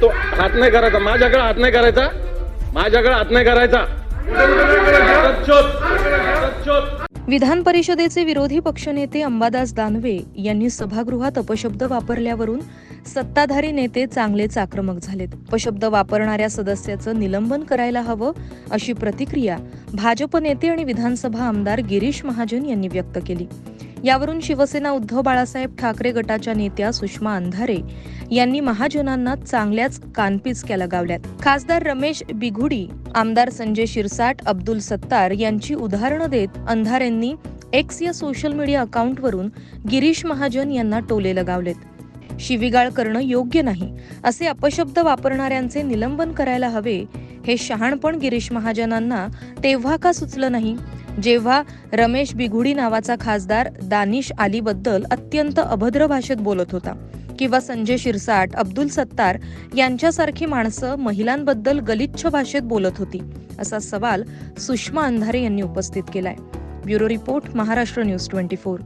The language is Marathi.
तो हात नाही करायचा. माझ्याकडे हात नाही करायचा. माझ्याकडे हात नाही करायचा. विधान परिषदेचे विरोधी पक्षनेते अंबादास दानवे यांनी सभागृहात अपशब्द वापरल्यावरून सत्ताधारी नेते चांगलेच आक्रमक झालेत. अपशब्द वापरणाऱ्या सदस्याचं निलंबन करायला हवं अशी प्रतिक्रिया भाजप नेते आणि विधानसभा आमदार गिरीश महाजन यांनी व्यक्त केली. यावरून शिवसेना उद्धव बाळासाहेब ठाकरे गटाच्या नेत्या सुषमा अंधारे यांनी महाजनांना चांगल्याच कानपिचक्या लगावल्यात खासदार रमेश बिघुडी आमदार संजय शिरसाट अब्दुल सत्तार यांची उदाहरणं देत अंधारेंनी एक्स या सोशल मीडिया अकाउंटवरून गिरीश महाजन यांना टोले लगावलेत शिवीगाळ करणं योग्य नाही असे अपशब्द वापरणाऱ्यांचे निलंबन करायला हवे हे शहाणपण गिरीश महाजनांना तेव्हा का सुचलं नाही? जेव्हा रमेश बिघुडी नावाचा खासदार दानिश अलीबद्दल अत्यंत अभद्र भाषेत बोलत होता किंवा संजय शिरसाट अब्दुल सत्तार यांच्यासारखी माणसं महिलांबद्दल गलिच्छ भाषेत बोलत होती असा सवाल सुषमा अंधारे यांनी उपस्थित केलाय. Bureau report Maharashtra news twenty four.